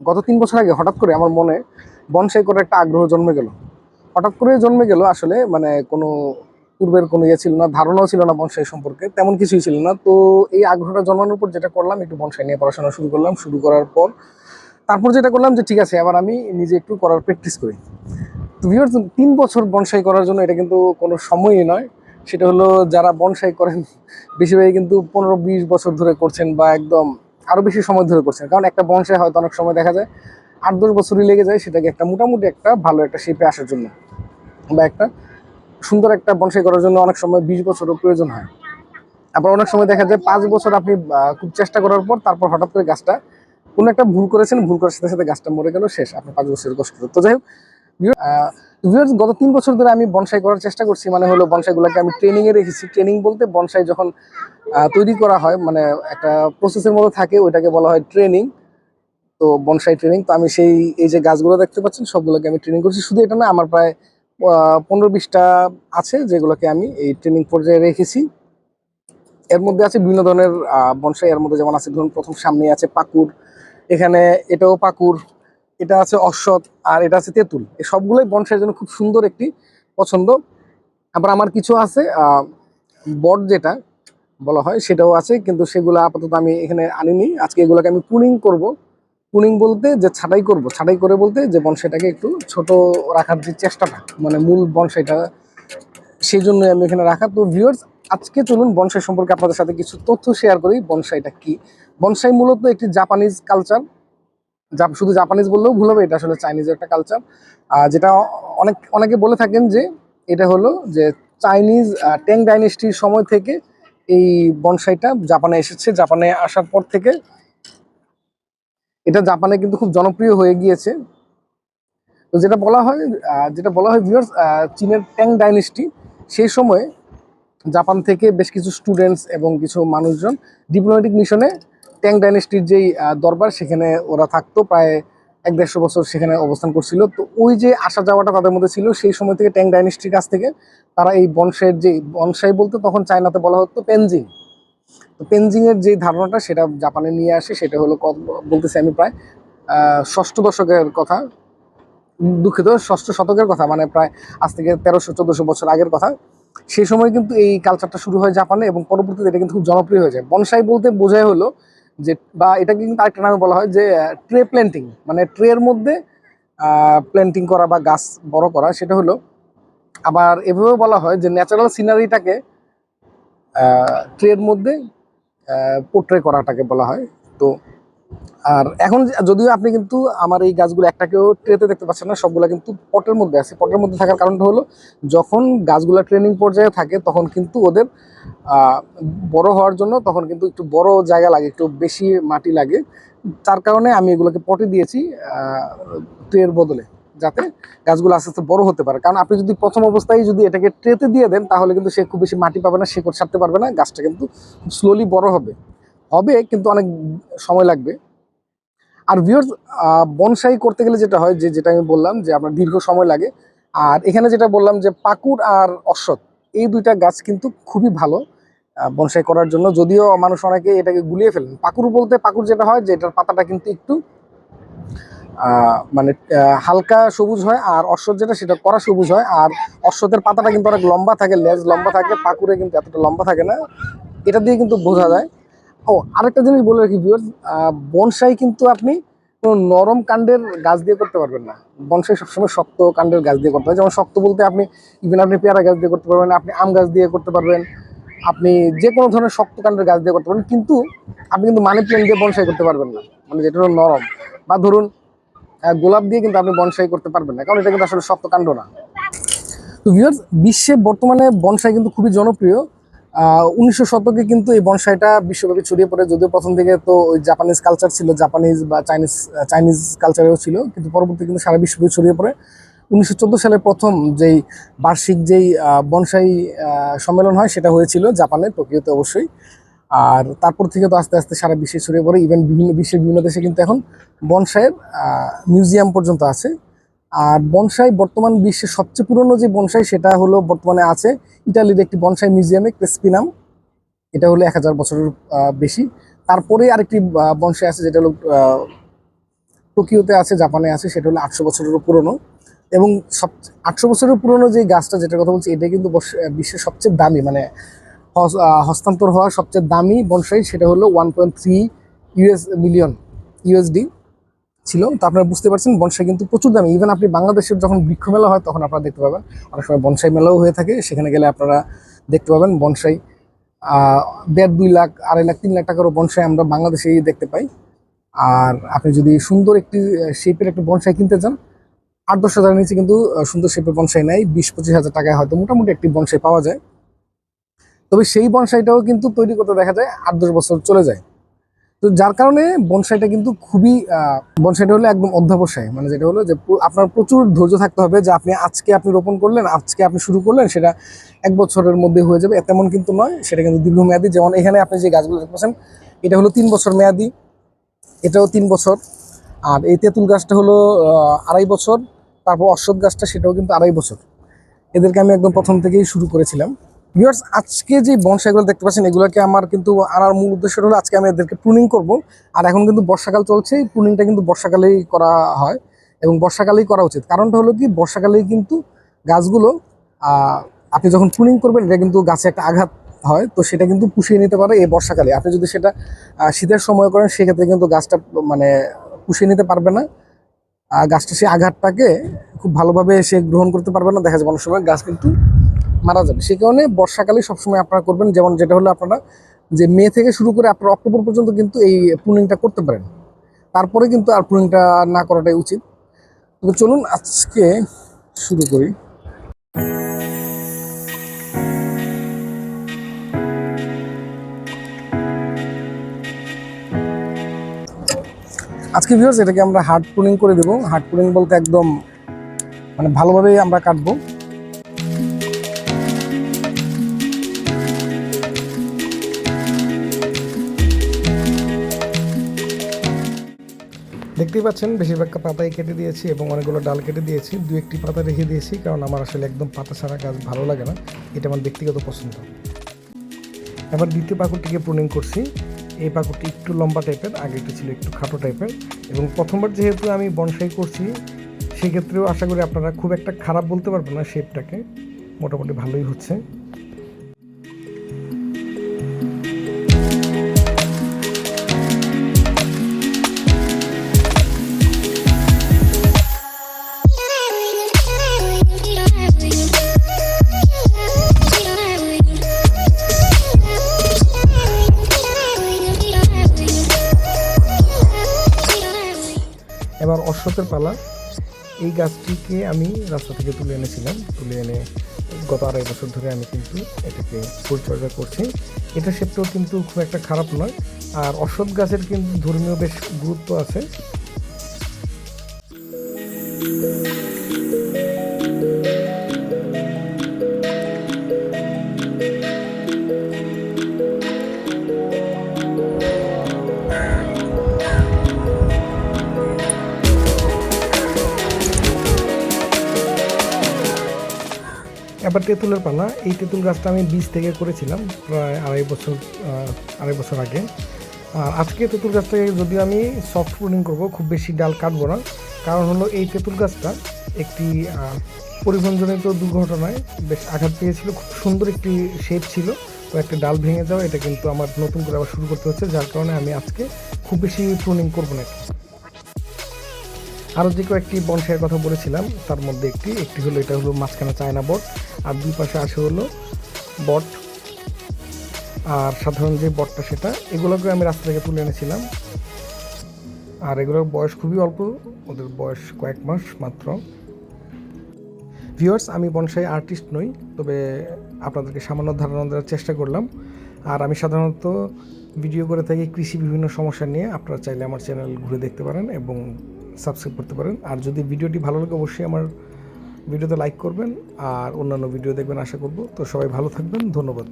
গত তিন বছর আগে হঠাৎ করে আমার মনে বনসাই করার একটা আগ্রহ জন্মে গেল। হঠাৎ করে জন্মে গেল আসলে মানে কোনো পূর্বের কোনো ইয়ে ছিল না ধারণাও ছিল না বনসাই সম্পর্কে তেমন কিছুই ছিল না। তো এই আগ্রহটা জন্মানোর পর যেটা করলাম একটু বনসাই নিয়ে পড়াশোনা শুরু করলাম। শুরু করার পর তারপর যেটা করলাম যে ঠিক আছে এবার আমি নিজে একটু করার প্র্যাকটিস করি। তো viewers, তিন বছর বনসাই করার জন্য এটা কিন্তু কোনো সময়ই নয়। সেটা হলো যারা বনসাই করেন বেশিরভাগই কিন্তু পনেরো বিশ বছর ধরে করছেন বা একদম আরও বেশি সময় ধরে করছেন। কারণ একটা বনসাই হয়তো অনেক সময় দেখা যায়, আট দশ বছরই লেগে যায় সেটাকে একটা মোটামুটি একটা ভালো একটা শেপে আসার জন্য। বা একটা সুন্দর একটা বনসাই করার জন্য অনেক সময় বিশ বছরও প্রয়োজন হয়। আবার অনেক সময় দেখা যায় পাঁচ বছর আপনি খুব চেষ্টা করার পর তারপর হঠাৎ করে গাছটা কোনো একটা ভুল করেছেন, ভুল করার সাথে সাথে গাছটা মরে গেল, শেষ। আপনি পাঁচ বছরের কষ্ট। তো যাই হোক গত তিন বছর ধরে আমি বনসাই করার চেষ্টা করছি মানে হলো বনসাইগুলোকে আমি ট্রেনিং এ রেখেছি। ট্রেনিং বলতে বনসাই যখন তৈরি করা হয় মানে একটা প্রসেসের মধ্যে থাকে, ওইটাকে বলা হয় ট্রেনিং তো বনসাই ট্রেনিং তো আমি সেই, এই যে গাছগুলো দেখতে পাচ্ছেন, সবগুলোকে আমি ট্রেনিং করছি। শুধু এটা না, আমার প্রায় পনেরো বিশটা আছে যেগুলোকে আমি এই ট্রেনিং পর্যায়ে রেখেছি। এর মধ্যে আছে বিভিন্ন ধরনের বনসাই এর মধ্যে যেমন আছে, ধরুন প্রথম সামনে আছে পাকুর এখানে এটাও পাকুর এটা আছে অশ্বত আর এটা আছে তেঁতুল। এই সবগুলোই বনসাইয়ের জন্য খুব সুন্দর একটি পছন্দ। আবার আমার কিছু আছে বট যেটা বলা হয়, সেটাও আছে, কিন্তু সেগুলো আপাতত আমি এখানে আনিনি। আজকে এগুলোকে আমি পুনিং করব। পুনিং বলতে যে ছাটাই করব, ছাটাই করে বলতে যে বনসাইটাকে একটু ছোট রাখার যে চেষ্টাটা মানে মূল বনসাইটা, সেই জন্য আমি এখানে রাখা। তো ভিউয়ার্স আজকে চলুন বনসাই সম্পর্কে আপনাদের সাথে কিছু তথ্য শেয়ার করি, বনসাইটা কি? বনসাই মূলত একটি জাপানিজ কালচার শুধু জাপানিজ বললেও ভুল হবে, এটা আসলে চাইনিজের একটা কালচার যেটা অনেক, অনেকে বলে থাকেন যে এটা হলো যে চাইনিজ ট্যাং ডাইনেস্টির সময় থেকে এই বনসাইটা জাপানে এসেছে। জাপানে আসার পর থেকে এটা জাপানে কিন্তু খুব জনপ্রিয় হয়ে গিয়েছে। তো যেটা বলা হয় যেটা বলা হয় ভিউয়ার্স চীনের ট্যাং ডাইনেস্টি সেই সময়ে জাপান থেকে বেশ কিছু স্টুডেন্টস এবং কিছু মানুষজন ডিপ্লোম্যাটিক মিশনে ট্যাং ডাইনেস্টির যেই দরবার, সেখানে ওরা থাকতো, প্রায় এক দেড়শো বছর সেখানে অবস্থান করছিল। তো ওই যে আসা যাওয়াটা তাদের মধ্যে ছিল, সেই সময় থেকে ট্যাং ডাইনেস্টির কাছ থেকে তারা এই বনসাইয়ের যে, বনসাই বলতে তখন চায়নাতে বলা হতো পেনজিং। তো পেনজিং এর যে ধারণাটা, সেটা জাপানে নিয়ে আসে, সেটা হলো বলতেছি আমি প্রায় ষষ্ঠ দশকের কথা। দুঃখিত, ষষ্ঠ শতকের কথা মানে প্রায় আজ থেকে তেরোশো, চোদ্দশো বছর আগের কথা। সেই সময় কিন্তু এই কালচারটা শুরু হয় জাপানে এবং পরবর্তীতে এটা কিন্তু খুব জনপ্রিয় হয়ে যায়। বনসাই বলতে বোঝাই হলো যে, বা এটাকে কিন্তু আরেকটা নামে বলা হয় যে ট্রে প্ল্যান্টিং। মানে ট্রের মধ্যে প্ল্যান্টিং করা বা গাছ বড় করা, সেটা হলো, আবার এভাবেও বলা হয় যে, ন্যাচারাল সিনারিটাকে ট্রের মধ্যে পোট্রে করাটাকে বলা হয়। তো আর এখন যদিও আপনি কিন্তু আমার এই গাছগুলো একটাকেও ট্রেতে দেখতে পাচ্ছেন না, সবগুলো কিন্তু পটের মধ্যে আছে। পটের মধ্যে থাকার কারণটা হলো, যখন গাছগুলো ট্রেনিং পর্যায়ে থাকে, তখন কিন্তু ওদের বড় হওয়ার জন্য তখন কিন্তু একটু বড় জায়গা লাগে, একটু বেশি মাটি লাগে। তার কারণে আমি এগুলোকে পটে দিয়েছি ট্রের বদলে, যাতে গাছগুলো আস্তে আস্তে বড় হতে পারে। কারণ আপনি যদি প্রথম অবস্থায় যদি এটাকে ট্রেতে দিয়ে দেন, তাহলে কিন্তু সে খুব বেশি মাটি পাবে না শেকড় ছাড়তে পারবে না, গাছটা কিন্তু স্লোলি বড় হবে। হবে, কিন্তু অনেক সময় লাগবে। আর ভিউয়ার্স বনসাই করতে গেলে যেটা হয়, যে, যেটা আমি বললাম, যে, আপনার দীর্ঘ সময় লাগে। আর এখানে যেটা বললাম, যে পাকুর আর অশ্বত এই দুইটা গাছ কিন্তু খুবই ভালো বনসাই করার জন্য। যদিও মানুষ অনেকে এটাকে গুলিয়ে ফেলেন। পাকুর বলতে পাকুর যেটা হয়, যে, এটার পাতাটা কিন্তু একটু মানে হালকা সবুজ হয়, আর অশ্বত যেটা, সেটা করা সবুজ হয়। আর অশ্বতের পাতাটা কিন্তু অনেক লম্বা থাকে, লেজ লম্বা থাকে পাকুরে কিন্তু এতটা লম্বা থাকে না। এটা দিয়ে কিন্তু বোঝা যায়। ও, আরেকটা জিনিস বলে রাখি ভিউয়ার্স বনসাই কিন্তু আপনি কোনো নরম কাণ্ডের গাছ দিয়ে করতে পারবেন না। বনসাই সবসময় শক্ত কাণ্ডের গাছ দিয়ে করতে হয়। যেমন শক্ত বলতে আপনি ইভেন আপনি পেয়ারা গাছ দিয়ে করতে পারবেন আপনি আম গাছ দিয়ে করতে পারবেন, আপনি যে কোনো ধরনের শক্ত কাণ্ডের গাছ দিয়ে করতে পারবেন, কিন্তু আপনি কিন্তু মানি প্ল্যান্ট দিয়ে বনসাই করতে পারবেন না। মানে যেটা হলো নরম। বা ধরুন গোলাপ দিয়ে কিন্তু আপনি বনসাই করতে পারবেন না, কারণ এটা কিন্তু আসলে শক্ত কাণ্ড না। তো ভিউয়ার্স বিশ্বে বর্তমানে বনসাই কিন্তু খুবই জনপ্রিয়। উনিশশো শতকে কিন্তু এই বনসাইটা বিশ্বব্যাপী ছড়িয়ে পড়ে, যদিও প্রথম দিকে তো ওই জাপানিজ কালচার ছিল জাপানিজ বা চাইনিজ চাইনিজ কালচারেও ছিল, কিন্তু পরবর্তী কিন্তু সারা বিশ্বব্যাপী ছড়িয়ে পড়ে। উনিশশো চোদ্দ সালে প্রথম যেই বার্ষিক যেই বনসাই সম্মেলন হয়, সেটা হয়েছিল জাপানে, টোকিওতে অবশ্যই। আর তারপর থেকে তো আস্তে আস্তে সারা বিশ্বে ছড়িয়ে পড়ে ইভেন বিভিন্ন বিশ্বের বিভিন্ন দেশে কিন্তু এখন বনসাইয়ের মিউজিয়াম পর্যন্ত আছে। আর বনসাই বর্তমান বিশ্বের সবচেয়ে পুরনো যে বনসাই, সেটা হলো বর্তমানে আছে ইটালির একটি বনসাই মিউজিয়ামে, ক্রেসপিনাম। এটা হলো এক হাজার বছরের বেশি। তারপরে আরেকটি বনসাই আছে, যেটা হলো টোকিওতে আছে, জাপানে আছে, সেটা হলো আটশো বছরেরও পুরনো। এবং সব, আটশো বছরের পুরনো যে গাছটা যেটা কথা বলছি, এটা কিন্তু বিশ্বের সবচেয়ে দামি মানে হস্তান্তর হওয়া সবচেয়ে দামি বনসাই, সেটা হলো one point three US million USD ছিল, তো আপনারা বুঝতে পারছেন, বনসাই কিন্তু প্রচুর দামি। ইভেন আপনি বাংলাদেশের যখন বৃক্ষ মেলা হয়, তখন আপনারা দেখতে পাবেন। অনেক সময় বনসাই মেলাও হয়ে থাকে, সেখানে গেলে আপনারা দেখতে পাবেন বনসাই দেড় দুই লাখ, আড়াই লাখ, তিন লাখ টাকারও বনসাই আমরা বাংলাদেশেই দেখতে পাই। আর আপনি যদি সুন্দর একটি শেপের একটি বনসাই কিনতে চান, আট দশ হাজার নিচে কিন্তু সুন্দর শেপের বনসাই নেই, বিশ পঁচিশ হাজার টাকায় হয়তো মোটামুটি একটি বনসাই পাওয়া যায়। তবে সেই বনসাইটাও কিন্তু তৈরি করতে দেখা যায়, আট দশ বছর চলে যায়। তো যার কারণে বনসাইটা কিন্তু খুবই বনসাইটা হলো একদম অধ্যাবসায়। মানে যেটা হলো যে আপনার প্রচুর ধৈর্য থাকতে হবে যে আপনি আজকে আপনি রোপণ করলেন, আজকে আপনি শুরু করলেন, সেটা এক বছরের মধ্যে হয়ে যাবে। তেমন কিন্তু নয়, সেটা কিন্তু দীর্ঘমেয়াদী। যেমন এখানে আপনি যে গাছগুলো দেখতে পাচ্ছেন, এটা হলো তিন বছর মেয়াদি, এটাও তিন বছর। আর এই তেঁতুল গাছটা হলো আড়াই বছর, তারপর অশ্বত্থ গাছটা সেটাও কিন্তু আড়াই বছর। এদেরকে আমি একদম প্রথম থেকেই শুরু করেছিলাম। ভিউয়ার্স আজকে যে বনসাইগুলো দেখতে পাচ্ছেন, এগুলোকে আমার কিন্তু আনার মূল উদ্দেশ্য হলো আজকে আমি এদেরকে প্রুনিং করব। আর এখন কিন্তু বর্ষাকাল চলছে, এই প্রুনিংটা কিন্তু বর্ষাকালেই করা হয় এবং বর্ষাকালেই করা উচিত। কারণটা হলো কি, বর্ষাকালেই কিন্তু গাছগুলো আপনি যখন প্রুনিং করবেন, এটা কিন্তু গাছে একটা আঘাত হয়, তো সেটা কিন্তু পুষিয়ে নিতে পারে এই বর্ষাকালে। আপনি যদি সেটা শীতের সময় করেন, সেক্ষেত্রে কিন্তু গাছটা মানে পুষিয়ে নিতে পারবে না। গাছটা সেই আঘাতটাকে খুব ভালোভাবে সে গ্রহণ করতে পারবে না। দেখা যাবে অনেক সময় গাছ কিন্তু মারা যাবে। সেই কারণে বর্ষাকালে সবসময় আপনারা করবেন, যেমন যেটা হলো আপনারা যে মে থেকে শুরু করে আপনারা অক্টোবর পর্যন্ত কিন্তু এই প্রুনিংটা করতে পারেন। তারপরে কিন্তু আর প্রুনিংটা না করাটাই উচিত। তো চলুন আজকে শুরু করি। আজকে ভিউয়ার্স এটাকে আমরা হার্ড প্রুনিং করে দেবো। হার্ড প্রুনিং বলতে একদম মানে ভালোভাবেই আমরা কাটবো। দেখতেই পাচ্ছেন, বেশিরভাগ পাতাই কেটে দিয়েছি এবং অনেকগুলো ডাল কেটে দিয়েছি। দু একটি পাতা রেখে দিয়েছি, কারণ আমার আসলে একদম পাতা ছাড়া গাছ ভালো লাগে না। এটা আমার ব্যক্তিগত পছন্দ। এবার দ্বিতীয় পাকুরটিকে প্রুনিং করছি। এই পাকুরটি একটু লম্বা টাইপের আগেরটি ছিল একটু খাটো টাইপের এবং প্রথমবার যেহেতু আমি বনসাই করছি, সেক্ষেত্রেও আশা করি আপনারা খুব একটা খারাপ বলতে পারবেন না শেপটাকে মোটামুটি ভালোই হচ্ছে। অশ্বতের পালা। এই গাছটিকে আমি রাস্তা থেকে তুলে এনেছিলাম। তুলে এনে গত আড়াই বছর ধরে আমি কিন্তু এটাকে পরিচর্যা করছি। এটা শেপটাও কিন্তু খুব একটা খারাপ নয়। আর অশ্বত গাছের কিন্তু ধর্মীয় বেশ গুরুত্ব আছে। এবার তেঁতুলের পালা। এই তেঁতুল গাছটা আমি বীজ থেকে করেছিলাম প্রায় আড়াই বছর আড়াই বছর আগে। আর আজকে তেঁতুল গাছটাকে যদি আমি সফট প্রুনিং করব, খুব বেশি ডাল কাটবো না। কারণ হলো এই তেঁতুল গাছটা একটি পরিবহনজনিত দুর্ঘটনায় বেশ আঘাত পেয়েছিল। খুব সুন্দর একটি শেপ ছিল তো একটা ডাল ভেঙে যাওয়া। এটা কিন্তু আমার নতুন করে আবার শুরু করতে হচ্ছে, যার কারণে আমি আজকে খুব বেশি প্রুনিং করব না। আরও যে কয়েকটি বনসাইয়ের কথা বলেছিলাম, তার মধ্যে একটি একটি হলো, এটা হলো মাঝখানে চায়না বট। আর দুই পাশে আসে হলো বট। আর সাধারণ যে বটটা সেটা, এগুলোকে আমি রাস্তা থেকে তুলে এনেছিলাম। আর এগুলোর বয়স খুবই অল্প, ওদের বয়স কয়েক মাস মাত্র। ভিউয়ার্স আমি বনসাই আর্টিস্ট নই, তবে আপনাদেরকে সামান্য ধারণা দেওয়ার চেষ্টা করলাম। আর আমি সাধারণত ভিডিও করে থাকি কৃষি বিভিন্ন সমস্যা নিয়ে, আপনারা চাইলে আমার চ্যানেল ঘুরে দেখতে পারেন এবং সাবস্ক্রাইব করতে পারেন। আর যদি ভিডিওটি ভালো লাগে, অবশ্যই আমার ভিডিওতে লাইক করবেন আর অন্যান্য ভিডিও দেখবেন আশা করব। তো সবাই ভালো থাকবেন ধন্যবাদ।